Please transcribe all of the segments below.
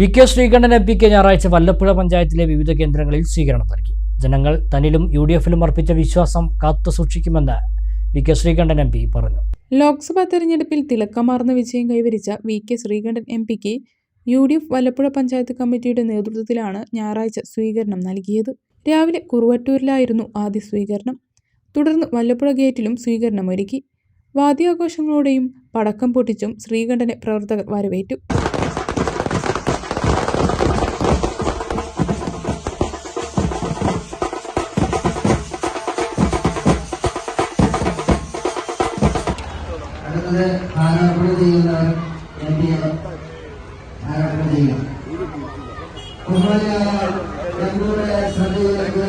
V K Sreekandan M പിക്ക് ഞായറാഴ്ച വല്ലപ്പുഴ പഞ്ചായത്തിലെ വിവിധ കേന്ദ്രങ്ങളിൽ സ്വീകരണം നൽകി ജനങ്ങൾ തന്നിലും യു ഡി എഫിലും അർപ്പിച്ച വിശ്വാസം കാത്തു സൂക്ഷിക്കുമെന്ന് V K Sreekandan M P പറഞ്ഞു. ലോക്സഭാ തെരഞ്ഞെടുപ്പിൽ തിളക്കമാർന്ന വിജയം കൈവരിച്ച വി കെ ശ്രീകണ്ഠൻ എം പിക്ക് U D F Vallappuzha panchayat കമ്മിറ്റിയുടെ നേതൃത്വത്തിലാണ് ഞായറാഴ്ച സ്വീകരണം നൽകിയത്. രാവിലെ കുറുവട്ടൂരിലായിരുന്നു ആദ്യ സ്വീകരണം. തുടർന്ന് വല്ലപ്പുഴ ഗേറ്റിലും സ്വീകരണം ഒരുക്കി വാദ്യാഘോഷങ്ങളോടെയും പടക്കം പൊട്ടിച്ചും ശ്രീകണ്ഠനെ പ്രവർത്തകർ വരവേറ്റു. അടുത്തത് ആരോപണം ചെയ്യുന്നവർ എം പി ആരോപണം ചെയ്യും ബഹുമാനിയായ ഞങ്ങളുടെ ശ്രദ്ധയിലേക്ക്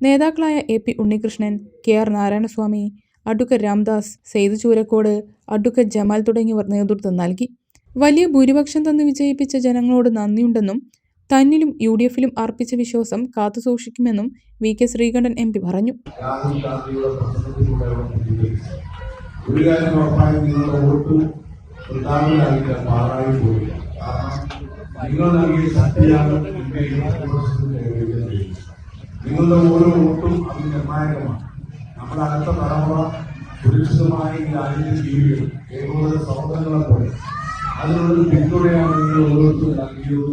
നേതാക്കളായ A P Unnikrishnan K R Narayanaswamy advocate Ramdas Syed Choorakode advocate Jamal തുടങ്ങിയവർ നേതൃത്വം നൽകി. വലിയ ഭൂരിപക്ഷം തന്ന് വിജയിപ്പിച്ച ജനങ്ങളോട് നന്ദിയുണ്ടെന്നും തന്നിലും യു ഡി എഫിലും അർപ്പിച്ച വിശ്വാസം കാത്തുസൂക്ഷിക്കുമെന്നും V K Sreekandan M P പറഞ്ഞു. നിങ്ങൾ സഹോദരങ്ങളെ അതിനുള്ളൊരു പിന്തുണയാണ് നിങ്ങൾ ഓരോരുത്തരും നൽകിയത്